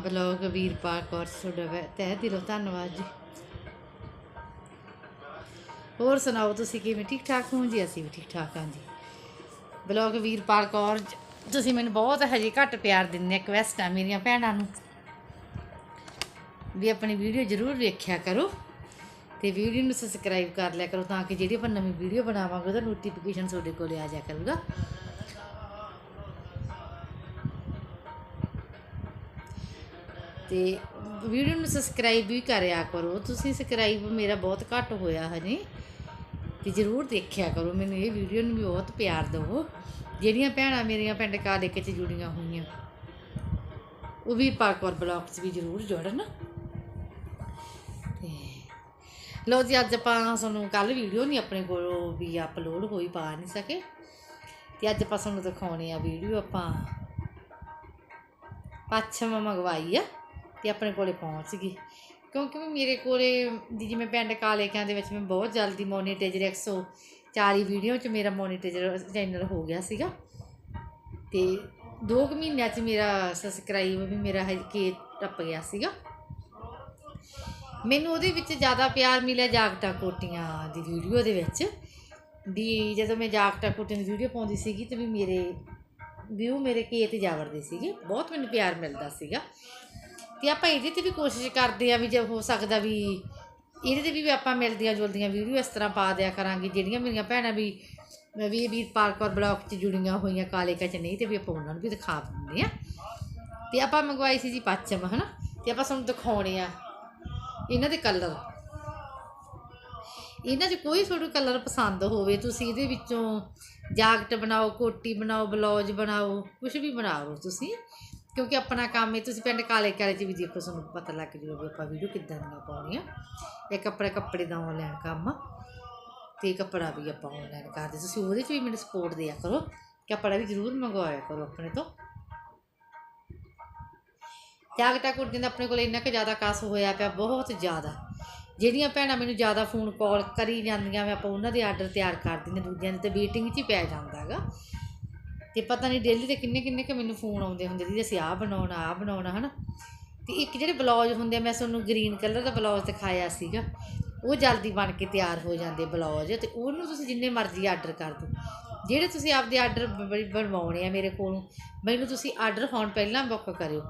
Blog Veerpal Kaur ਤੁਹਾਡਾ ਵੈ- ਤਹਿ ਦਿਲੋਂ ਧੰਨਵਾਦ ਜੀ। ਹੋਰ ਸੁਣਾਓ, ਤੁਸੀਂ ਕਿਵੇਂ? ਠੀਕ ਠਾਕ ਹੋ ਜੀ? ਅਸੀਂ ਵੀ ਠੀਕ ਠਾਕ ਹਾਂ ਜੀ। ਬਲੌਗ ਵੀਰਪਾਲ ਕੌਰ ਤੁਸੀਂ ਮੈਨੂੰ ਬਹੁਤ ਹਜੇ ਘੱਟ ਪਿਆਰ ਦਿੰਦੇ ਆ ਰਿਕਵੈਸਟ ਆ ਮੇਰੀਆਂ ਭੈਣਾਂ ਨੂੰ। ਵੀ ਆਪਣੀ ਵੀਡੀਓ ਜ਼ਰੂਰ ਵੇਖਿਆ ਕਰੋ ਤੇ ਵੀਡੀਓ ਨੂੰ ਸਬਸਕ੍ਰਾਈਬ ਕਰ ਲਿਆ ਕਰੋ ਤਾਂ ਕਿ ਜਿਹੜੀ ਆਪਾਂ ਨਵੀਂ ਵੀਡੀਓ ਬਣਾਵਾਂਗੇ, ਉਹਦਾ ਨੋਟੀਫਿਕੇਸ਼ਨ ਤੁਹਾਡੇ ਕੋਲ ਆ ਜਾਇਆ ਕਰੂਗਾ। ਤੇ ਵੀਡੀਓ ਨੂੰ ਸਬਸਕ੍ਰਾਈਬ ਵੀ ਕਰਿਆ ਕਰੋ। ਤੁਸੀਂ ਸਬਸਕ੍ਰਾਈਬ ਮੇਰਾ ਬਹੁਤ ਘੱਟ ਹੋਇਆ ਹਜੇ, ਤੇ ਜਰੂਰ ਦੇਖਿਆ ਕਰੋ। ਮੈਨੂੰ ਇਹ ਵੀਡੀਓ ਨੂੰ ਵੀ ਬਹੁਤ ਪਿਆਰ ਦਿਓ ਜਿਹੜੀਆਂ ਭੈਣਾਂ ਮੇਰੀਆਂ ਪਿੰਡ ਕਾਲੇਕੇ 'ਚ ਜੁੜੀਆਂ ਹੋਈਆਂ, ਉਹ ਵੀ ਪਾਕਵਰ ਬਲੌਗ 'ਚ ਵੀ ਜਰੂਰ ਜੁੜਨ। ਤੇ ਲੋ ਜੀ, ਅੱਜ ਆਪਾਂ ਤੁਹਾਨੂੰ ਕੱਲ ਵੀਡੀਓ ਨਹੀਂ ਆਪਣੇ ਕੋਲ ਵੀ ਅਪਲੋਡ ਹੋਈ, ਪਾ ਨਹੀਂ ਸਕੇ। ਤੇ ਅੱਜ ਆਪਾਂ ਤੁਹਾਨੂੰ ਦਿਖਾਉਣੀ ਆ ਵੀਡੀਓ ਆਪਾਂ। ਪੱਛਮ ਮੰਗਵਾਈ ਆ। ਤੇ ਆਪਣੇ ਕੋਲੇ ਪਹੁੰਚ ਗਈ। ਕਿਉਂਕਿ ਵੀ ਮੇਰੇ ਕੋਲੇ ਦੀ ਜਿਵੇਂ ਪਿੰਡ ਕਾਲੇਕਿਆਂ ਦੇ ਵਿੱਚ ਮੈਂ ਬਹੁਤ ਜਲਦੀ ਮੋਨੀਟਾਈਜ਼ਰ 140 ਵੀਡੀਓ ਚ ਮੇਰਾ ਮੋਨੀਟਾਈਜ਼ਰ ਚੈਨਲ ਹੋ ਗਿਆ ਸੀਗਾ। ਤੇ 2 ਮਹੀਨਿਆਂ ਚ ਮੇਰਾ ਸਬਸਕ੍ਰਾਈਬ ਵੀ ਮੇਰਾ ਹਜੇ ਟੱਪ ਗਿਆ ਸੀਗਾ। ਮੈਨੂੰ ਉਹਦੇ ਵਿੱਚ ਜ਼ਿਆਦਾ ਪਿਆਰ ਮਿਲਿਆ ਜਾਗਟਾ ਕੋਟੀਆਂ ਦੀ ਵੀਡੀਓ ਦੇ ਵਿੱਚ। ਵੀ ਜਦੋਂ ਮੈਂ ਜਾਗਟਾ ਕੋਟੀਆਂ ਦੀ ਵੀਡੀਓ ਪਾਉਂਦੀ ਸੀਗੀ ਤੇ ਵੀ ਮੇਰੇ ਵਿਊ ਮੇਰੇ ਕੇ ਤੇ ਜਾਵੜਦੇ ਸੀਗੇ। ਬਹੁਤ ਮੈਨੂੰ ਪਿਆਰ ਮਿਲਦਾ ਸੀਗਾ। ਤੇ ਆਪਾਂ ਇਹਦੇ ਤੇ ਵੀ ਕੋਸ਼ਿਸ਼ ਕਰਦੇ ਆ ਵੀ ਜੇ ਹੋ ਸਕਦਾ ਵੀ ਇਹਦੇ ਤੇ ਵੀ ਆਪਾਂ ਮਿਲਦੀਆਂ ਜੁਲਦੀਆਂ ਵੀਡੀਓ ਇਸ ਤਰ੍ਹਾਂ ਪਾ ਦਿਆ ਕਰਾਂਗੇ, ਜਿਹੜੀਆਂ ਮੇਰੀਆਂ ਭੈਣਾਂ ਵੀ ਵੀ ਵੀਰ ਪਾਰਕ ਔਰ ਬਲੌਗ 'ਚ ਜੁੜੀਆਂ ਹੋਈਆਂ ਕਾਲੇ ਕੱਚ ਨਹੀਂ ਤੇ ਵੀ ਆਪਾਂ ਉਹਨਾਂ ਨੂੰ ਵੀ ਦਿਖਾ ਦਿੰਦੇ ਆ ਤੇ ਆਪਾਂ ਮੰਗਵਾਈ ਸੀ ਜੀ ਪੱਛਮ ਹਨਾ? ਤੇ ਆਪਾਂ ਤੁਹਾਨੂੰ ਦਿਖਾਉਣੇ ਆ ਇਹਨਾਂ ਦੇ ਕਲਰ। ਇਹਨਾਂ 'ਚ ਕੋਈ ਤੁਹਾਨੂੰ ਕਲਰ ਪਸੰਦ ਹੋਵੇ, ਤੁਸੀਂ ਇਹਦੇ ਵਿੱਚੋਂ ਜਾਕਟ ਬਣਾਓ, ਕੋਟੀ ਬਣਾਓ, ਬਲੌਜ ਬਣਾਓ ਕੁਝ ਵੀ ਬਣਾਓ ਤੁਸੀਂ ਕਿਉਂਕਿ ਆਪਣਾ ਕੰਮ ਹੈ ਤੁਸੀਂ ਪਿੰਡ ਕਾਲੇ ਕਾਲੇ 'ਚ ਵੀ ਦੇਖੋ ਤੁਹਾਨੂੰ ਪਤਾ ਲੱਗ ਜੂਗਾ ਵੀ ਆਪਾਂ ਵੀਡੀਓ ਕਿੱਦਾਂ ਦੀਆਂ ਪਾਉਣੀਆਂ। ਇੱਕ ਕੱਪੜੇ ਕੱਪੜੇ ਦਾ ਆਨਲਾਈਨ ਕੰਮ ਆ ਤੇ ਕੱਪੜਾ ਵੀ ਆਪਾਂ ਆਨਲਾਈਨ ਕਰਦੇ ਤੁਸੀਂ ਉਹਦੇ 'ਚ ਵੀ ਮੈਨੂੰ ਸਪੋਰਟ ਦਿਆ ਕਰੋ ਕੱਪੜਾ ਵੀ ਜ਼ਰੂਰ ਮੰਗਵਾਇਆ ਕਰੋ ਆਪਣੇ ਤੋਂ। ਜਾਗਟਾ ਕੁੜੀਆਂ ਦਾ ਆਪਣੇ ਕੋਲ ਇੰਨਾ ਕੁ ਜ਼ਿਆਦਾ ਕਾਸ ਹੋਇਆ ਪਿਆ, ਬਹੁਤ ਜ਼ਿਆਦਾ। ਜਿਹੜੀਆਂ ਭੈਣਾਂ ਮੈਨੂੰ ਜ਼ਿਆਦਾ ਫੋਨ ਕਾਲ ਕਰੀ ਜਾਂਦੀਆਂ ਮੈਂ ਆਪਾਂ ਉਹਨਾਂ ਦੇ ਆਰਡਰ ਤਿਆਰ ਕਰ ਦਿੰਦੇ, ਦੂਜਿਆਂ ਦੇ ਤੇ ਵੇਟਿੰਗ 'ਚ ਹੀ ਪੈ ਜਾਂਦਾ ਹੈਗਾ। ਤੇ ਪਤਾ ਨਹੀਂ ਡੇਲੀ ਦੇ ਕਿੰਨੇ ਕਿੰਨੇ ਕਿ ਮੈਨੂੰ ਫੋਨ ਆਉਂਦੇ ਹੁੰਦੇ ਜੀ ਅਸੀਂ ਆਹ ਬਣਾਉਣਾ ਆਹ ਬਣਾਉਣਾ, ਹਨਾ? ਤੇ ਇੱਕ ਜਿਹੜੇ ਬਲੌਜ ਹੁੰਦੇ ਆ, ਮੈਂ ਤੁਹਾਨੂੰ ਗ੍ਰੀਨ ਕਲਰ ਦਾ ਬਲੌਜ ਦਿਖਾਇਆ ਸੀਗਾ, ਉਹ ਜਲਦੀ ਬਣ ਕੇ ਤਿਆਰ ਹੋ ਜਾਂਦੇ ਬਲੌਜ ਤੇ ਉਹਨੂੰ ਤੁਸੀਂ ਜਿੰਨੇ ਮਰਜ਼ੀ ਆਰਡਰ ਕਰ ਦਿਓ। ਜਿਹੜੇ ਤੁਸੀਂ ਆਪਦੇ ਆਰਡਰ ਬਣਵਾਉਣੇ ਆ ਮੇਰੇ ਕੋਲੋਂ, ਮੈਨੂੰ ਤੁਸੀਂ ਆਰਡਰ ਹੋਣ ਪਹਿਲਾਂ ਬੁੱਕ ਕਰਿਓ।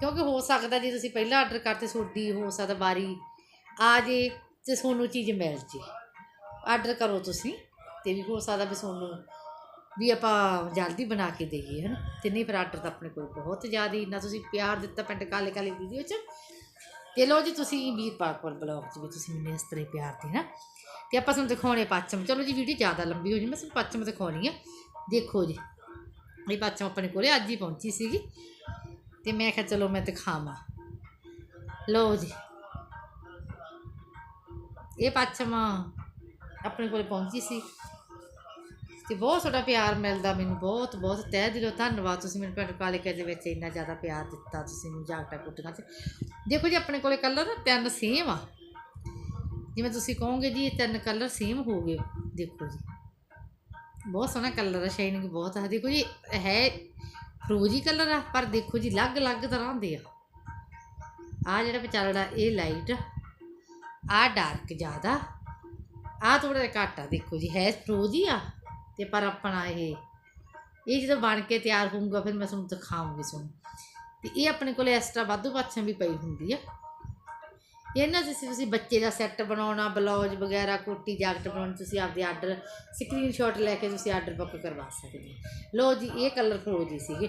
ਕਿਉਂਕਿ ਹੋ ਸਕਦਾ ਜੇ ਤੁਸੀਂ ਪਹਿਲਾਂ ਆਰਡਰ ਕਰਤੇ, ਤੁਹਾਡੀ ਹੋ ਸਕਦਾ ਵਾਰੀ ਆ ਜੇ ਤੇ ਤੁਹਾਨੂੰ ਚੀਜ਼ ਮਿਲ ਜੇ। ਆਰਡਰ ਕਰੋ ਤੁਸੀਂ, ਤੇ ਵੀ ਹੋ ਸਕਦਾ ਵੀ ਤੁਹਾਨੂੰ ਵੀ ਆਪਾਂ ਜਲਦੀ ਬਣਾ ਕੇ ਦੇਈਏ, ਹਨ? ਤੇ ਨਹੀਂ ਫਿਰ ਆਰਡਰ ਤਾਂ ਆਪਣੇ ਕੋਲ ਬਹੁਤ ਜ਼ਿਆਦਾ ਇੰਨਾ ਤੁਸੀਂ ਪਿਆਰ ਦਿੱਤਾ ਪਿੰਡ ਕਾਲੇ ਕਾਲੇ ਵੀਡੀਓ 'ਚ। ਤੇ ਲੋ ਜੀ, ਤੁਸੀਂ ਵੀਰ ਪਾਕਵਰ ਬਲੌਗ 'ਚ ਵੀ ਤੁਸੀਂ ਮੈਨੂੰ ਇਸ ਤਰ੍ਹਾਂ ਹੀ ਪਿਆਰ ਦੇਣਾ। ਤੇ ਆਪਾਂ ਤੁਹਾਨੂੰ ਦਿਖਾਉਣੇ ਪੱਛਮ ਚਲੋ ਜੀ, ਵੀਡੀਓ ਜ਼ਿਆਦਾ ਲੰਬੀ ਹੋ ਜੀ ਮੈਂ ਤੁਹਾਨੂੰ ਪੱਛਮ ਦਿਖਾਉਣੀ ਆ। ਦੇਖੋ ਜੀ, ਇਹ ਪੱਛਮ ਆਪਣੇ ਕੋਲੇ ਅੱਜ ਹੀ ਪਹੁੰਚੀ ਸੀਗੀ। ਤੇ ਮੈਂ ਕਿਹਾ ਚਲੋ ਮੈਂ ਦਿਖਾਵਾਂ। ਲੋ ਜੀ, ਇਹ ਪੱਛਮ ਆਪਣੇ ਕੋਲੇ ਪਹੁੰਚੀ ਸੀ। ਤੇ ਬਹੁਤ ਤੁਹਾਡਾ ਪਿਆਰ ਮਿਲਦਾ ਮੈਨੂੰ, ਬਹੁਤ ਬਹੁਤ। ਤਹਿ ਦਿਲੋਂ ਧੰਨਵਾਦ ਤੁਸੀਂ ਮੈਨੂੰ ਪਿੰਡ ਕਾਲੇਕੇ ਦੇ ਵਿੱਚ ਇੰਨਾ ਜ਼ਿਆਦਾ ਪਿਆਰ ਦਿੱਤਾ, ਤੁਸੀਂ ਮੈਨੂੰ ਜਾਗਟਾ ਕੁੱਟੀਆਂ 'ਚ ਦੇਖੋ ਜੀ, ਆਪਣੇ ਕੋਲੇ ਕਲਰ ਨਾ ਤਿੰਨ ਸੇਮ ਆ। ਜਿਵੇਂ ਤੁਸੀਂ ਕਹੋਗੇ ਜੀ, ਇਹ ਤਿੰਨ ਕਲਰ ਸੇਮ ਹੋ ਗਏ। ਦੇਖੋ ਜੀ, ਬਹੁਤ ਸੋਹਣਾ ਕਲਰ ਆ ਸ਼ਾਈਨਿੰਗ ਬਹੁਤ ਆ। ਦੇਖੋ ਜੀ ਹੈ ਫਰੋਜੀ ਕਲਰ ਆ, ਪਰ ਦੇਖੋ ਜੀ, ਅਲੱਗ-ਅਲੱਗ ਤਰ੍ਹਾਂ ਦੇ ਆ। ਆ ਜਿਹੜਾ ਵਿਚਾਲੜਾ, ਇਹ ਲਾਈਟ ਆ। ਡਾਰਕ ਜ਼ਿਆਦਾ। ਆ ਥੋੜਾ ਜਿਹਾ ਘੱਟ ਆ, ਦੇਖੋ ਜੀ, ਹੈ ਫਰੋਜੀ ਆ। ਤੇ ਪਰ ਆਪਣਾ ਇਹ ਇਹ ਜਦੋਂ ਬਣ ਕੇ ਤਿਆਰ ਹੋਊਗਾ, ਫਿਰ ਮੈਂ ਤੁਹਾਨੂੰ ਦਿਖਾਉਂਗੀ ਤੁਹਾਨੂੰ। ਤੇ ਇਹ ਆਪਣੇ ਕੋਲੇ ਐਕਸਟਰਾ ਵਾਧੂ ਪਾਛਾਂ ਵੀ ਪਈ ਹੁੰਦੀ ਆ। ਇਹਨਾਂ 'ਚ ਤੁਸੀਂ ਬੱਚੇ ਦਾ ਸੈੱਟ ਬਣਾਉਣਾ, ਬਲੌਜ ਵਗੈਰਾ, ਕੋਟੀ, ਜੈਕਟ ਬਣਾਉਣੀ, ਤੁਸੀਂ ਆਪਦੇ ਆਰਡਰ ਸਕਰੀਨਸ਼ਾਟ ਲੈ ਕੇ ਤੁਸੀਂ ਆਰਡਰ ਬੁੱਕ ਕਰਵਾ ਸਕਦੇ ਹੋ। ਲੋ ਜੀ, ਇਹ ਕਲਰ ਫਰੋਜੀ ਸੀਗੇ।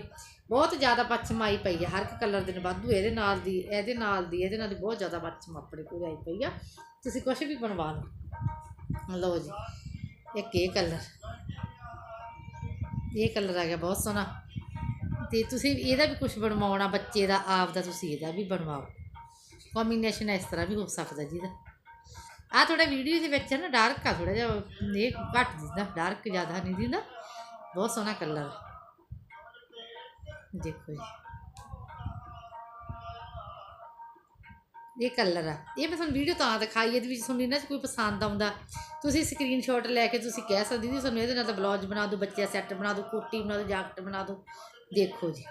ਬਹੁਤ ਜ਼ਿਆਦਾ ਪੱਛਮ ਆਈ ਪਈ ਹੈ ਹਰ ਇੱਕ ਕਲਰ ਦੇ ਨਾਲ ਵਾਧੂ, ਇਹਦੇ ਨਾਲ ਦੀ, ਇਹਦੇ ਨਾਲ ਦੀ, ਇਹਦੇ ਨਾਲ ਦੀ ਬਹੁਤ ਜ਼ਿਆਦਾ ਪੱਛਮ ਆਪਣੇ ਕੋਲ ਆਈ ਪਈ ਆ। ਤੁਸੀਂ ਕੁਝ ਵੀ ਬਣਵਾ ਲਓ। ਲਓ ਜੀ, ਇੱਕ ਇਹ ਕਲਰ ਇਹ ਕਲਰ ਆ ਗਿਆ, ਬਹੁਤ ਸੋਹਣਾ। ਤੇ ਤੁਸੀਂ ਇਹਦਾ ਵੀ ਕੁਝ ਬਣਵਾਉਣਾ, ਬੱਚੇ ਦਾ, ਆਪ ਦਾ, ਤੁਸੀਂ ਇਹਦਾ ਵੀ ਬਣਵਾਓ। ਕੰਬੀਨੇਸ਼ਨ ਇਸ ਤਰ੍ਹਾਂ ਵੀ ਹੋ ਸਕਦਾ ਜੀ ਦਾ ਆ ਥੋੜਾ ਵੀਡੀਓ ਦੇ ਵਿੱਚ ਹੈ ਨਾ ਡਾਰਕ ਆ ਥੋੜਾ ਜਿਹਾ, ਇਹ ਘੱਟ ਦਿੰਦਾ ਡਾਰਕ ਜ਼ਿਆਦਾ ਨਹੀਂ ਦਿੰਦਾ ਬਹੁਤ ਸੋਹਣਾ ਕਲਰ ਦੇਖੋ ਜੀ। ਇਹ ਕਲਰ ਆ। ਇਹ ਮੈਂ ਤੁਹਾਨੂੰ ਵੀਡੀਓ ਤਾਂ ਦਿਖਾਈ ਇਹਦੇ ਵਿੱਚ ਤੁਹਾਨੂੰ ਇਹਨਾਂ 'ਚ ਕੋਈ ਪਸੰਦ ਆਉਂਦਾ। ਤੁਸੀਂ ਸਕਰੀਨਸ਼ਾਟ ਲੈ ਕੇ ਤੁਸੀਂ ਕਹਿ ਸਕਦੇ ਜੀ ਤੁਹਾਨੂੰ ਇਹਦੇ ਨਾਲ ਤਾਂ ਬਲੌਜ ਬਣਾ ਦਿਓ, ਬੱਚਿਆਂ ਸੈੱਟ ਬਣਾ ਦਿਓ, ਕੋਟੀ ਬਣਾ ਦਿਓ, ਜੈਕਟ ਬਣਾ ਦਿਓ। ਦੇਖੋ ਜੀ।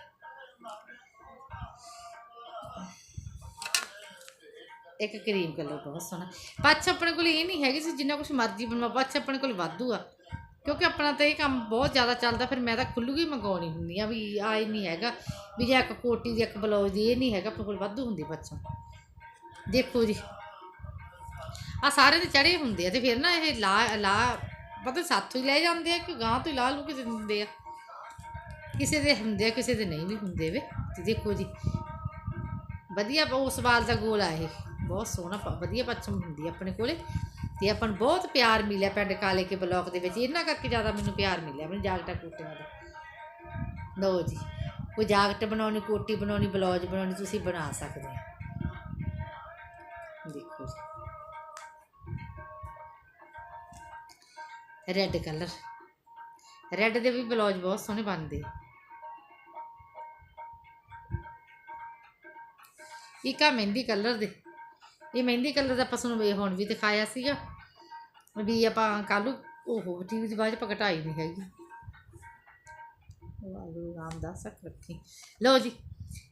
ਇੱਕ ਕਰੀਮ ਕਲਰ ਬਹੁਤ ਸੋਹਣਾ। ਪੱਛ ਆਪਣੇ ਕੋਲ ਇਹ ਨਹੀਂ ਹੈਗੀ ਸੀ, ਜਿੰਨਾ ਕੁਝ ਮਰਜ਼ੀ ਬਣਵਾ, ਪੱਛ ਆਪਣੇ ਕੋਲ ਵਾਧੂ ਆ। ਕਿਉਂਕਿ ਆਪਣਾ ਤਾਂ ਇਹ ਕੰਮ ਬਹੁਤ ਜ਼ਿਆਦਾ ਚੱਲਦਾ, ਫਿਰ ਮੈਂ ਤਾਂ ਖੁੱਲੂਗੀ ਮੰਗਾਉਣੀ ਹੁੰਦੀ ਆ ਵੀ ਆ ਇਹ ਨਹੀਂ ਹੈਗਾ, ਵੀ ਜੇ ਇੱਕ ਕੋਟੀ ਦੀ, ਇੱਕ ਬਲੌਜ਼ ਦੀ ਇਹ ਨਹੀਂ ਹੈਗਾ, ਆਪਣੇ ਕੋਲ ਵਾਧੂ ਹੁੰਦੀ ਪੱਛੋਂ। ਦੇਖੋ ਜੀ। ਆ ਸਾਰੇ ਦੇ ਚੜੇ ਹੁੰਦੇ ਆ ਤੇ ਫਿਰ ਨਾ ਇਹ ਲਾ ਲਾ ਪਤਾ ਸਾਥੋਂ ਹੀ ਲੈ ਜਾਂਦੇ ਆ ਕਿ ਗਾਂ ਤੋਂ ਹੀ ਲਾ ਲੂ ਕਿਸੇ ਦਿੰਦੇ ਆ। ਕਿਸੇ ਦੇ ਹੁੰਦੇ ਆ, ਕਿਸੇ ਦੇ ਨਹੀਂ ਵੀ ਹੁੰਦੇ ਵੇ। ਤੇ ਦੇਖੋ ਜੀ, ਵਧੀਆ ਉਸ ਵਾਲ ਦਾ ਗੋਲ ਆ ਇਹ, ਬਹੁਤ ਸੋਹਣਾ ਵਧੀਆ ਪੱਛਮ ਹੁੰਦੀ ਆ ਆਪਣੇ ਕੋਲੇ। ਤੇ ਆਪਾਂ ਨੂੰ ਬਹੁਤ ਪਿਆਰ ਮਿਲਿਆ ਪਿੰਡ ਕਾਲੇ ਕੇ ਬਲਾਕ ਦੇ ਵਿੱਚ, ਇਹਨਾਂ ਕਰਕੇ ਜ਼ਿਆਦਾ ਮੈਨੂੰ ਪਿਆਰ ਮਿਲਿਆ, ਮੈਨੂੰ ਜਾਕਟਾਂ ਕੋਟੀਆਂ ਦਾ। ਲਓ ਜੀ, ਕੋਈ ਜਾਕਟ ਬਣਾਉਣੀ, ਕੋਟੀ ਬਣਾਉਣੀ, ਬਲੌਜ ਬਣਾਉਣੀ, ਤੁਸੀਂ ਬਣਾ ਸਕਦੇ ਹੋ ਰੈੱਡ ਕਲਰ ਰੈੱਡ ਦੇ ਵੀ ਬਲੌਜ ਬਹੁਤ ਸੋਹਣੇ ਬਣਦੇ ਇੱਕ ਆ ਮਹਿੰਦੀ ਕਲਰ ਦੇ। ਇਹ ਮਹਿੰਦੀ ਕਲਰ ਦਾ ਆਪਾਂ ਤੁਹਾਨੂੰ ਹੁਣ ਵੀ ਦਿਖਾਇਆ ਸੀਗਾ। ਵੀ ਆਪਾਂ ਕੱਲ੍ਹ ਉਹ ਟੀਵੀ ਦੀ ਬਾਅਦ ਪਕਟਾਈ ਨਹੀਂ ਹੈਗੀ। ਵਾਹਿਗੁਰੂ ਰਾਮਦਾਸ ਰੱਖੀ ਲਓ ਜੀ,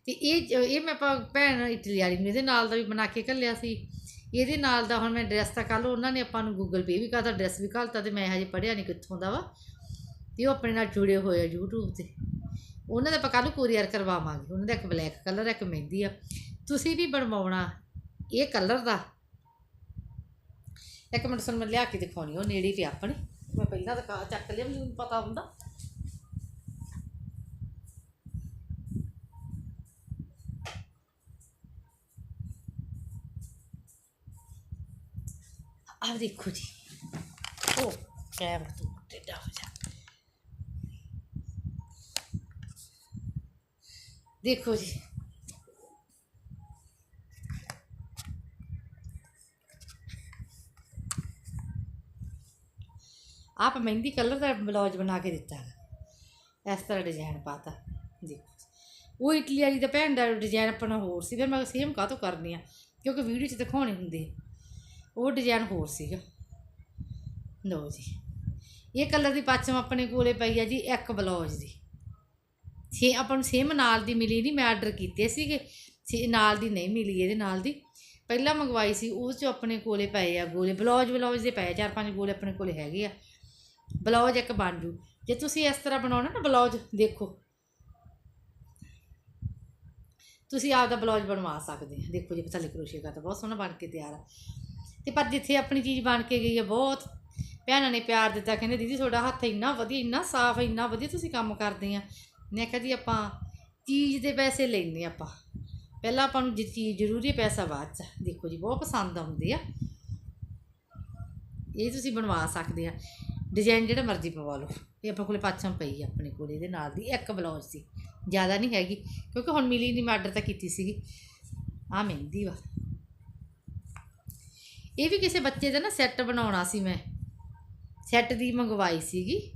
ਤੇ ਇਹ ਇਹ ਮੈਂ ਆਪਾਂ ਭੈਣ ਇਟਲੀ ਵਾਲੀ ਨੂੰ ਇਹਦੇ ਨਾਲ ਦਾ ਵੀ ਬਣਾ ਕੇ ਘੱਲਿਆ ਸੀ। ਇਹਦੇ ਨਾਲ ਦਾ ਹੁਣ ਮੈਂ ਡਰੈਸ ਤਾਂ ਕੱਲ੍ਹ ਉਹਨਾਂ ਨੇ ਆਪਾਂ ਨੂੰ ਗੂਗਲ ਪੇ ਵੀ ਕਰਤਾ ਡਰੈਸ ਵੀ ਘੱਲਤਾ ਤੇ ਮੈਂ ਹਜੇ ਪੜ੍ਹਿਆ ਨਹੀਂ ਕਿੱਥੋਂ ਦਾ ਵਾ। ਤੇ ਉਹ ਆਪਣੇ ਨਾਲ ਜੁੜੇ ਹੋਏ ਆ YouTube ਤੇ। ਉਹਨਾਂ ਦਾ ਆਪਾਂ ਕੱਲ੍ਹ ਕੋਰੀਅਰ ਕਰਵਾਵਾਂਗੇ। ਉਹਨਾਂ ਦਾ ਇੱਕ ਬਲੈਕ ਕਲਰ ਇੱਕ ਮਹਿੰਦੀ ਆ। ਤੁਸੀਂ ਵੀ ਬਣਵਾਉਣਾ ਇਹ ਕਲਰ ਦਾ। ਇੱਕ ਮਿੰਟ ਤੁਹਾਨੂੰ ਮੈਂ ਲਿਆ ਕੇ ਦਿਖਾਉਣੀ ਉਹ ਨੇੜੇ ਪਿਆ ਆਪਣੇ। ਮੈਂ ਪਹਿਲਾਂ ਤਾਂ ਚੱਕ ਲਿਆ, ਮੈਨੂੰ ਪਤਾ ਹੁੰਦਾ। ਆਹ ਦੇਖੋ ਜੀ ਉਹ ਕੈਮ ਤੂੰ ਟੇਡਾ ਹੋ ਜਾ ਦੇਖੋ ਜੀ ਆਪ ਮਹਿੰਦੀ ਕਲਰ ਦਾ ਬਲੌਜ ਬਣਾ ਕੇ ਦਿੱਤਾ ਇਸ ਤਰ੍ਹਾਂ ਡਿਜ਼ਾਈਨ ਪਾਤਾ ਦੇਖੋ ਉਹ ਇਟਲੀ ਵਾਲੀ ਦਾ ਭੈਣ ਦਾ ਡਿਜ਼ਾਈਨ ਆਪਣਾ ਹੋਰ ਸੀ ਫਿਰ ਮੈਂ ਸੇਮ ਕਾਹ ਤੋਂ ਕਰਨੀ ਆ ਕਿਉਂਕਿ ਵੀਡੀਓ 'ਚ ਦਿਖਾਉਣੇ ਹੁੰਦੇ ਉਹ ਡਿਜ਼ਾਈਨ ਹੋਰ ਸੀਗਾ। ਲਓ ਜੀ। ਇਹ ਕਲਰ ਦੀ ਪੱਛਮ ਆਪਣੇ ਕੋਲੇ ਪਈ ਆ ਜੀ, ਇੱਕ ਬਲੌਜ ਦੀ। ਛੇ ਆਪਾਂ ਨੂੰ ਸੇਮ ਨਾਲ ਦੀ ਮਿਲੀ ਨਹੀਂ, ਮੈਂ ਆਰਡਰ ਕੀਤੇ ਸੀਗੇ। ਛੇ ਨਾਲ ਦੀ ਨਹੀਂ ਮਿਲੀ, ਇਹਦੇ ਨਾਲ ਦੀ। ਪਹਿਲਾਂ ਮੰਗਵਾਈ ਸੀ, ਉਸ 'ਚ ਆਪਣੇ ਕੋਲੇ ਪਏ ਆ ਗੋਲੇ। ਬਲੌਜ ਬਲੌਜ ਦੇ ਪਏ ਚਾਰ ਪੰਜ ਗੋਲੇ ਆਪਣੇ ਕੋਲੇ ਹੈਗੇ ਆ। ਬਲੌਜ ਇੱਕ ਬਣ ਜੂ। ਜੇ ਤੁਸੀਂ ਇਸ ਤਰ੍ਹਾਂ ਬਣਾਉਣਾ ਨਾ ਬਲੌਜ ਦੇਖੋ। ਤੁਸੀਂ ਆਪਦਾ ਬਲੌਜ ਬਣਵਾ ਸਕਦੇ ਆ। ਦੇਖੋ ਜੀ ਥੱਲੇ ਕਰੋਸ਼ੀਆ ਕਰਤਾ ਬਹੁਤ ਸੋਹਣਾ ਬਣ ਕੇ ਤਿਆਰ ਆ। ਤੇ ਪਰ ਜਿੱਥੇ ਆਪਣੀ ਚੀਜ਼ ਬਣ ਕੇ ਗਈ ਹੈ ਬਹੁਤ, ਭੈਣਾਂ ਨੇ ਪਿਆਰ ਦਿੱਤਾ, ਕਹਿੰਦੇ ਦੀਦੀ ਤੁਹਾਡਾ ਹੱਥ ਇੰਨਾ ਵਧੀਆ, ਇੰਨਾ ਸਾਫ਼ ਇੰਨਾ ਵਧੀਆ ਤੁਸੀਂ ਕੰਮ ਕਰਦੇ ਆ। ਮੈਂ ਕਿਹਾ ਜੀ ਆਪਾਂ ਚੀਜ਼ ਦੇ ਪੈਸੇ ਲੈਣੇ ਆਪਾਂ। ਪਹਿਲਾਂ ਆਪਾਂ ਨੂੰ ਜੇ ਚੀਜ਼ ਜ਼ਰੂਰੀ ਹੈ, ਪੈਸਾ ਬਾਅਦ ਚ। ਦੇਖੋ ਜੀ, ਬਹੁਤ ਪਸੰਦ ਆਉਂਦੇ ਆ। ਇਹ ਤੁਸੀਂ ਬਣਵਾ ਸਕਦੇ ਆ। ਡਿਜ਼ਾਈਨ ਜਿਹੜਾ ਮਰਜ਼ੀ ਪਵਾ ਲਓ। ਇਹ ਆਪਣੇ ਕੋਲੇ ਪਾਛਾਂ ਪਈ ਆ ਆਪਣੇ ਕੋਲੇ, ਇਹਦੇ ਨਾਲ ਦੀ ਇੱਕ ਬਲੌਜ ਸੀ। ਜ਼ਿਆਦਾ ਨਹੀਂ ਹੈਗੀ, ਕਿਉਂਕਿ ਹੁਣ ਮਿਲੀ ਨਹੀਂ ਮੈਂ ਆਰਡਰ ਤਾਂ ਕੀਤੀ ਸੀਗੀ। ਆ ਮਹਿੰਦੀ ਵਾ। ਇਹ ਵੀ ਕਿਸੇ ਬੱਚੇ ਦਾ ਨਾ ਸੈੱਟ ਬਣਾਉਣਾ ਸੀ ਮੈਂ। ਸੈੱਟ ਦੀ ਮੰਗਵਾਈ ਸੀਗੀ।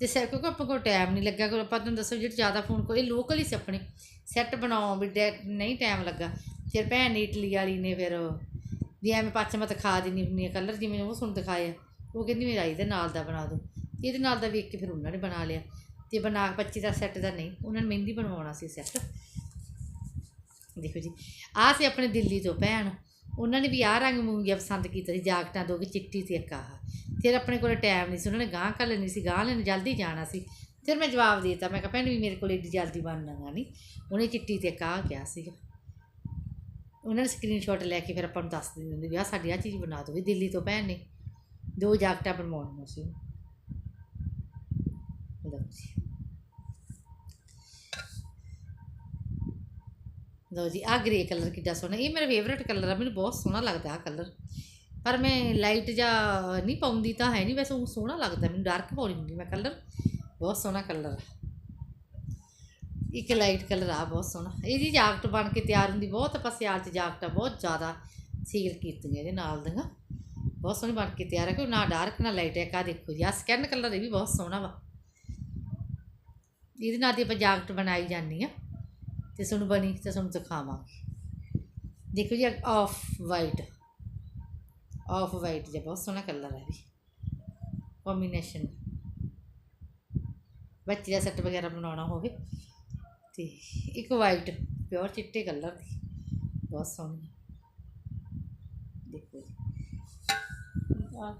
ਤੇ ਸੈ, ਕਿਉਂਕਿ ਆਪਾਂ ਕੋਲ ਟਾਈਮ ਨਹੀਂ ਲੱਗਾ ਕੋਈ ਆਪਾਂ ਤੁਹਾਨੂੰ ਦੱਸੋ ਜਿਹੜੇ ਜ਼ਿਆਦਾ ਫੋਨ ਕੋਲ ਇਹ ਲੋਕਲ ਹੀ ਸੀ ਆਪਣੇ। ਸੈੱਟ ਬਣਾਉਣ ਵੀ ਡੈ- ਨਹੀਂ ਟਾਈਮ ਲੱਗਾ। ਫਿਰ ਭੈਣ ਨੇ ਇਟਲੀ ਵਾਲੀ ਨੇ ਫਿਰ ਵੀ ਐਵੇਂ ਪੱਛ ਮੈਂ ਦਿਖਾ ਦਿੰਦੀ ਹੁੰਦੀ ਆ ਕਲਰ ਜਿਵੇਂ ਉਹ ਸੁਣ ਦਿਖਾਇਆ ਉਹ ਕਹਿੰਦੀ ਮੇਰਾ ਇਹਦੇ ਨਾਲ ਦਾ ਬਣਾ ਦਿਓ ਇਹਦੇ ਨਾਲ ਦਾ ਵੇਖ ਕੇ ਫਿਰ ਉਹਨਾਂ ਨੇ ਬਣਾ ਲਿਆ। ਤੇ ਬਣਾ, ਬੱਚੇ ਦਾ ਸੈੱਟ ਦਾ ਨਹੀਂ, ਉਹਨਾਂ ਨੇ ਮਹਿੰਦੀ ਬਣਵਾਉਣਾ ਸੀ ਸੈੱਟ। ਦੇਖੋ ਜੀ, ਆਹ ਸੀ ਆਪਣੇ ਦਿੱਲੀ ਤੋਂ ਭੈਣ। ਉਹਨਾਂ ਨੇ ਵੀ ਆਹ ਰੰਗ ਮੂੰਗੀਆਂ ਪਸੰਦ ਕੀਤਾ ਸੀ, ਜਾਕਟਾਂ ਦੋ ਕਿ ਚਿੱਟੀ ਤੇ ਇੱਕ ਆਹ। ਫਿਰ ਆਪਣੇ ਕੋਲ ਟਾਈਮ ਨਹੀਂ ਸੀ, ਉਹਨਾਂ ਨੇ ਗਾਂ ਕਰ ਲੈਣੀ ਸੀ ਗਾਂ ਲੈਣ ਜਲਦੀ ਜਾਣਾ ਸੀ। ਫਿਰ ਮੈਂ ਜਵਾਬ ਦੇ ਦਿੱਤਾ, ਮੈਂ ਕਿਹਾ ਭੈਣ ਵੀ ਮੇਰੇ ਕੋਲ ਏਡੀ ਜਲਦੀ ਬਣਨਾ ਨਹੀਂ ਉਹਨੇ ਚਿੱਟੀ ਤੇ ਕਾਹ ਕਿਹਾ ਸੀਗਾ ਉਹਨਾਂ ਨੇ ਸਕਰੀਨਸ਼ਾਟ ਲੈ ਕੇ ਫਿਰ ਆਪਾਂ ਨੂੰ ਦੱਸ ਦਿੰਦੇ ਵੀ ਆਹ ਸਾਡੀ ਆਹ ਚੀਜ਼ ਬਣਾ ਦਿਓ, ਵੀ ਦਿੱਲੀ ਤੋਂ ਭੈਣ ਨੇ ਦੋ ਜਾਕਟਾਂ ਬਣਵਾਉਣੀਆਂ ਸੀ। ਲਓ ਜੀ। ਲਓ ਜੀ ਆ ਗ੍ਰੇ ਕਲਰ ਕਿੱਡਾ ਸੋਹਣਾ, ਇਹ ਮੇਰਾ ਫੇਵਰਟ ਕਲਰ ਆ, ਮੈਨੂੰ ਬਹੁਤ ਸੋਹਣਾ ਲੱਗਦਾ ਆ ਕਲਰ ਪਰ ਮੈਂ ਲਾਈਟ ਜਾਂ ਨਹੀਂ ਪਾਉਂਦੀ ਤਾਂ ਹੈ ਨਹੀਂ, ਵੈਸੇ ਉਹ ਸੋਹਣਾ ਲੱਗਦਾ, ਮੈਨੂੰ ਡਾਰਕ ਪਾਉਣੀ ਹੁੰਦੀ, ਮੈਂ ਕਲਰ ਬਹੁਤ ਸੋਹਣਾ ਕਲਰ ਆ। ਇੱਕ ਲਾਈਟ ਕਲਰ ਆ, ਬਹੁਤ ਸੋਹਣਾ। ਇਹਦੀ ਜਾਕਟ ਬਣ ਕੇ ਤਿਆਰ ਹੁੰਦੀ, ਬਹੁਤ ਆਪਾਂ ਸਿਆਲ 'ਚ ਜਾਕਟਾਂ ਬਹੁਤ ਜ਼ਿਆਦਾ ਸੀਲ ਕੀਤੀਆਂ ਇਹਦੇ ਨਾਲ ਦੀਆਂ। ਬਹੁਤ ਸੋਹਣੀ ਬਣ ਕੇ ਤਿਆਰ ਹੈ ਕਿ ਨਾ ਡਾਰਕ ਨਾ ਲਾਈਟ ਹੈ ਕਾ ਦੇਖੋ ਜੀ ਆ ਸਕੈਨ ਕਲਰ ਇਹ ਵੀ ਬਹੁਤ ਸੋਹਣਾ ਵਾ। ਇਹਦੇ ਨਾਲ ਦੀ ਆਪਾਂ ਜਾਕਟ ਬਣਾਈ ਜਾਂਦੀ ਆ। ਤੇ ਤੁਹਾਨੂੰ ਬਣੀ ਤੇ ਤੁਹਾਨੂੰ ਦਿਖਾਵਾਂਗੀ ਦੇਖੋ ਜੀ ਆਫ ਵਾਈਟ ਆਫ ਵਾਈਟ ਜਿਹਾ, ਬਹੁਤ ਸੋਹਣਾ ਕਲਰ ਹੈ ਜੀ ਕੰਬੀਨੇਸ਼ਨ ਬੱਚੇ ਦਾ ਸੈੱਟ ਵਗੈਰਾ ਬਣਾਉਣਾ ਹੋਵੇ। ਤੇ ਇੱਕ ਵਾਈਟ ਪਿਓਰ ਚਿੱਟੇ ਕਲਰ ਦੀ। ਬਹੁਤ ਸੋਹਣੀ। ਦੇਖੋ ਆ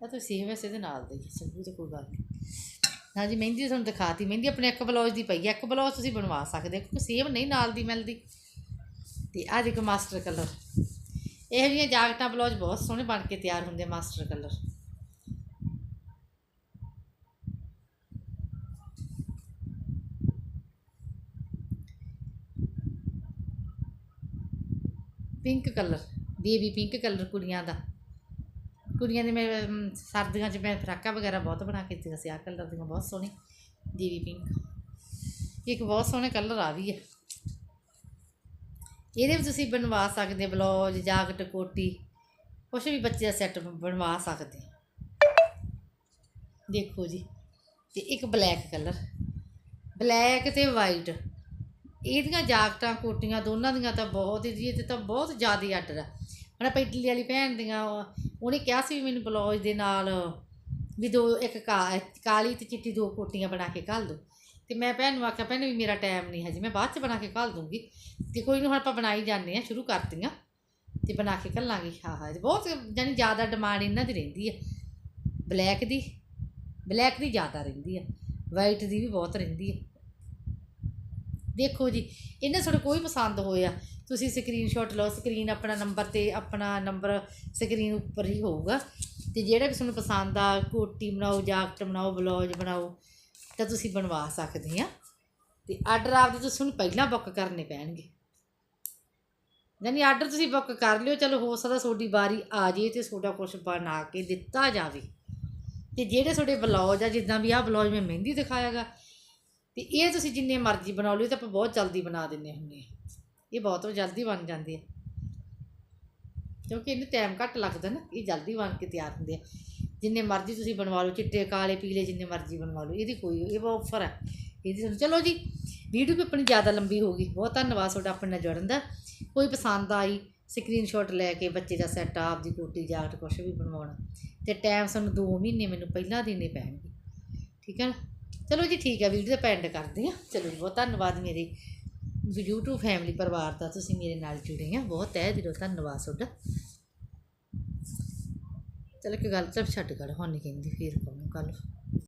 ਤਾਂ ਤੁਸੀਂ ਵੈਸੇ ਦੇ ਨਾਲ ਦੇ ਸਭ ਕੁਝ ਕੋਈ ਗੱਲ ਨਹੀਂ ਹਾਂਜੀ, ਮਹਿੰਦੀ ਤਾਂ ਤੁਹਾਨੂੰ ਦਿਖਾਤੀ। ਮਹਿੰਦੀ ਆਪਣੇ ਇੱਕ ਬਲੌਜ ਦੀ ਪਈ ਹੈ। ਇੱਕ ਬਲੌਜ ਤੁਸੀਂ ਬਣਵਾ ਸਕਦੇ ਹੋ, ਕਿਉਂਕਿ ਸੇਮ ਨਹੀਂ ਨਾਲ ਦੀ ਮਿਲਦੀ। ਤੇ ਆ ਦੇਖੋ ਮਾਸਟਰ ਕਲਰ ਇਹੋ ਜਿਹੀਆਂ ਜਾਗਟਾਂ ਬਲੌਜ ਬਹੁਤ ਸੋਹਣੇ ਬਣ ਕੇ ਤਿਆਰ ਹੁੰਦੇ master colour pink colour baby pink colour ਕੁੜੀਆਂ ਦਾ। ਕੁੜੀਆਂ ਦੇ ਮੈਂ ਸਰਦੀਆਂ 'ਚ ਮੈਂ ਫਰਾਕਾਂ ਵਗੈਰਾ ਬਹੁਤ ਬਣਾ ਕੇ ਦਿੱਤੀਆਂ ਸੀ, ਆਹ ਕਲਰ ਦੀਆਂ ਬਹੁਤ ਸੋਹਣੀ ਬੇਬੀ ਪਿੰਕ ਇੱਕ ਬਹੁਤ ਸੋਹਣੇ ਕਲਰ ਆ ਵੀ ਹੈ ਇਹਦੇ ਵਿੱਚ ਤੁਸੀਂ ਬਣਵਾ ਸਕਦੇ ਬਲੌਜ ਜਾਕਟ ਕੋਟੀ, ਕੁਛ ਵੀ ਬੱਚੇ ਦਾ ਸੈੱਟ ਬਣਵਾ ਸਕਦੇ ਦੇਖੋ ਜੀ, ਤੇ ਇੱਕ ਬਲੈਕ ਕਲਰ ਬਲੈਕ ਤੇ ਵਾਈਟ ਇਹਦੀਆਂ ਜਾਕਟਾਂ, ਕੋਟੀਆਂ ਦੋਨਾਂ ਦੀਆਂ ਤਾਂ ਬਹੁਤ ਹੀ ਜੀ, ਇਹ ਤੇ ਤਾਂ ਬਹੁਤ ਜ਼ਿਆਦਾ ਆਰਡਰ ਆ। ਹੁਣ ਆਪਾਂ ਇਟਲੀ ਵਾਲੀ ਭੈਣ ਦੀਆਂ ਉਹਨੇ ਕਿਹਾ ਸੀ ਵੀ ਮੈਨੂੰ ਬਲੌਜ ਦੇ ਨਾਲ ਵੀ ਦੋ, ਇੱਕ ਕਾ- ਕਾਲੀ ਤੇ ਚਿੱਟੀ ਦੋ ਕੋਟੀਆਂ ਬਣਾ ਕੇ ਘੱਲ ਦੋ। ਤੇ ਮੈਂ ਭੈਣ ਨੂੰ ਆਖਿਆ, ਭੈਣ ਵੀ ਮੇਰਾ ਟਾਈਮ ਨਹੀਂ ਹਜੇ, ਮੈਂ ਬਾਅਦ ਚ ਬਣਾ ਕੇ ਘੱਲ ਦੂੰਗੀ। ਤੇ ਕੋਈ ਨਹੀਂ ਹੁਣ ਆਪਾਂ ਬਣਾਈ ਜਾਂਦੇ ਆ ਸ਼ੁਰੂ ਕਰਤੀਆਂ ਤੇ ਬਣਾ ਕੇ ਘੱਲਾਂਗੇ। ਹਾਂ ਹਾਂ ਬਹੁਤ ਜਾਨੀ ਜ਼ਿਆਦਾ ਡਿਮਾਂਡ ਇਹਨਾਂ ਦੀ ਰਹਿੰਦੀ ਹੈ। ਬਲੈਕ ਦੀ ਬਲੈਕ ਦੀ ਜ਼ਿਆਦਾ ਰਹਿੰਦੀ ਹੈ। ਵਾਈਟ ਦੀ ਵੀ ਬਹੁਤ ਰਹਿੰਦੀ ਹੈ। ਦੇਖੋ ਜੀ, ਇਹਨਾਂ ਤੁਹਾਡੇ ਕੋਈ ਪਸੰਦ ਹੋਇਆ। ਤੁਸੀਂ ਸਕਰੀਨਸ਼ਾਟ ਲਓ ਸਕਰੀਨ ਆਪਣਾ ਨੰਬਰ ਤੇ ਆਪਣਾ ਨੰਬਰ ਸਕਰੀਨ ਉੱਪਰ ਹੀ ਹੋਊਗਾ। ਤੇ ਜਿਹੜਾ ਵੀ ਤੁਹਾਨੂੰ ਪਸੰਦ ਆ, ਕੋਟੀ ਬਣਾਓ, ਜਾਕਟ ਬਣਾਓ, ਬਲੌਜ ਬਣਾਓ, ਤਾਂ ਤੁਸੀਂ ਬਣਵਾ ਸਕਦੇ ਆ। ਤੇ ਆਰਡਰ ਆਪਦੇ ਤੁਸੀਂ ਤੁਹਾਨੂੰ ਪਹਿਲਾਂ ਬੁੱਕ ਕਰਨੇ ਪੈਣਗੇ। ਯਾਨੀ ਆਰਡਰ ਤੁਸੀਂ ਬੁੱਕ ਕਰ ਲਿਓ, ਚਲੋ ਹੋ ਸਕਦਾ ਤੁਹਾਡੀ ਵਾਰੀ ਆ ਜੇ ਤੇ ਤੁਹਾਡਾ ਕੁਝ ਬਣਾ ਕੇ ਦਿੱਤਾ ਜਾਵੇ। ਤੇ ਜਿਹੜੇ ਤੁਹਾਡੇ ਬਲੌਜ ਆ, ਜਿੱਦਾਂ ਵੀ ਆਹ ਬਲੌਜ ਮੈਂ ਮਹਿੰਦੀ ਦਿਖਾਇਆਗਾ, ਤੇ ਇਹ ਤੁਸੀਂ ਜਿੰਨੇ ਮਰਜ਼ੀ ਬਣਾ ਲਿਓ ਤਾਂ ਆਪਾਂ ਬਹੁਤ ਜਲਦੀ ਬਣਾ ਦਿੰਨੇ ਹੁੰਨੇ ਆ। ਇਹ ਬਹੁਤ ਜਲਦੀ ਬਣ ਜਾਂਦੀ ਹੈ। ਕਿਉਂਕਿ ਇਹਨੂੰ ਟਾਈਮ ਘੱਟ ਲੱਗਦਾ ਨਾ, ਇਹ ਜਲਦੀ ਬਣ ਕੇ ਤਿਆਰ ਹੁੰਦੇ ਆ। ਜਿੰਨੇ ਮਰਜ਼ੀ ਤੁਸੀਂ ਬਣਵਾ ਲਓ, ਚਿੱਟੇ, ਕਾਲੇ, ਪੀਲੇ ਜਿੰਨੇ ਮਰਜ਼ੀ ਬਣਵਾ ਲਓ, ਇਹਦੀ ਕੋਈ ਇਹ ਬਹੁਤ ਆਫਰ ਹੈ। ਇਹਦੀ ਤੁਹਾਨੂੰ ਚਲੋ ਜੀ ਵੀਡੀਓ ਵੀ ਆਪਣੀ ਜ਼ਿਆਦਾ ਲੰਬੀ ਹੋ ਗਈ। ਬਹੁਤ ਧੰਨਵਾਦ ਤੁਹਾਡਾ ਆਪਣੇ ਨਾਲ ਜੁੜਨ ਦਾ। ਕੋਈ ਪਸੰਦ ਆਈ ਸਕਰੀਨਸ਼ਾਟ ਲੈ ਕੇ ਬੱਚੇ ਦਾ ਸੈੱਟ ਆਪ ਦੀ ਕੋਟੀ ਜਾਕਟ ਕੁਛ ਵੀ ਬਣਵਾਉਣਾ। ਤੇ ਟਾਈਮ ਸਾਨੂੰ 2 ਮਹੀਨੇ ਮੈਨੂੰ ਪਹਿਲਾਂ ਦੇਣੇ ਪੈਣਗੇ। ਠੀਕ ਹੈ ਨਾ? ਚਲੋ ਜੀ, ਠੀਕ ਹੈ ਵੀਡੀਓ ਦਾ ਪੈਂਡ ਕਰਦੇ ਆ ਚਲੋ ਜੀ, ਬਹੁਤ ਧੰਨਵਾਦ ਮੇਰੇ YouTube ਫੈਮਿਲੀ ਪਰਿਵਾਰ ਦਾ ਤੁਸੀਂ ਮੇਰੇ ਨਾਲ ਜੁੜੇ ਆ। ਬਹੁਤ ਤਹਿ ਦਿਲੋਂ ਧੰਨਵਾਦ ਤੁਹਾਡਾ। ਚਲੋ ਇੱਕ ਗੱਲ ਤਾਂ ਛੱਡ, ਗੱਲ ਹੁਣ ਨਹੀਂ ਕਹਿੰਦੀ, ਫੇਰ ਕਹੂੰ ਕੱਲ